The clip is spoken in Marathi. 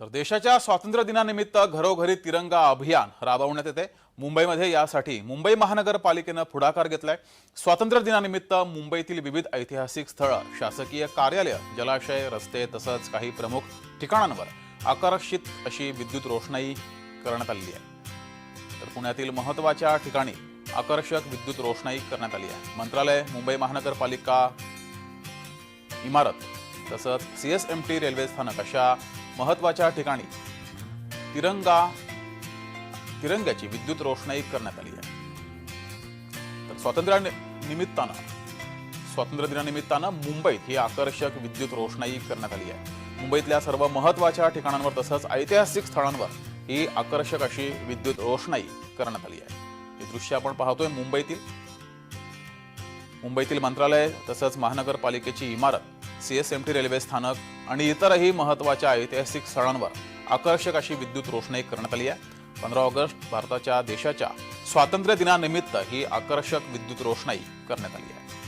तर देशाच्या स्वातंत्र्य दिनानिमित्त घरोघरी तिरंगा अभियान राबवण्यात येते. मुंबईमध्ये यासाठी मुंबई महानगरपालिकेनं पुढाकार घेतलाय. स्वातंत्र्य दिनानिमित्त मुंबईतील विविध ऐतिहासिक स्थळं शासकीय कार्यालय जलाशय रस्ते तसंच काही प्रमुख ठिकाणांवर आकर्षित अशी विद्युत रोषणाई करण्यात आलेली आहे. तर पुण्यातील महत्त्वाच्या ठिकाणी आकर्षक विद्युत रोषणाई करण्यात आली आहे. मंत्रालय मुंबई महानगरपालिका इमारत तसंच C S M T railway स्थानक अशा महत्त्वाच्या ठिकाणी तिरंगा तिरंग्याची विद्युत रोषणाई करण्यात आली आहे. तर स्वातंत्र्यानिमित्तानं स्वातंत्र्य दिनानिमित्तानं मुंबईत ही आकर्षक विद्युत रोषणाई करण्यात आली आहे. मुंबईतल्या सर्व महत्त्वाच्या ठिकाणांवर तसंच ऐतिहासिक स्थळांवर ही आकर्षक अशी विद्युत रोषणाई करण्यात आली आहे. हे दृश्य आपण पाहतोय मुंबईतील. मुंबईतील मंत्रालय तसंच महानगरपालिकेची इमारत C S M T railway स्थानक आणि इतरही महत्त्वाच्या ऐतिहासिक स्थळांवर आकर्षक अशी विद्युत रोषणाई करण्यात आली आहे. पंधरा ऑगस्ट भारताच्या देशाच्या स्वातंत्र्य दिनानिमित्त ही आकर्षक विद्युत रोषणाई करण्यात आली आहे.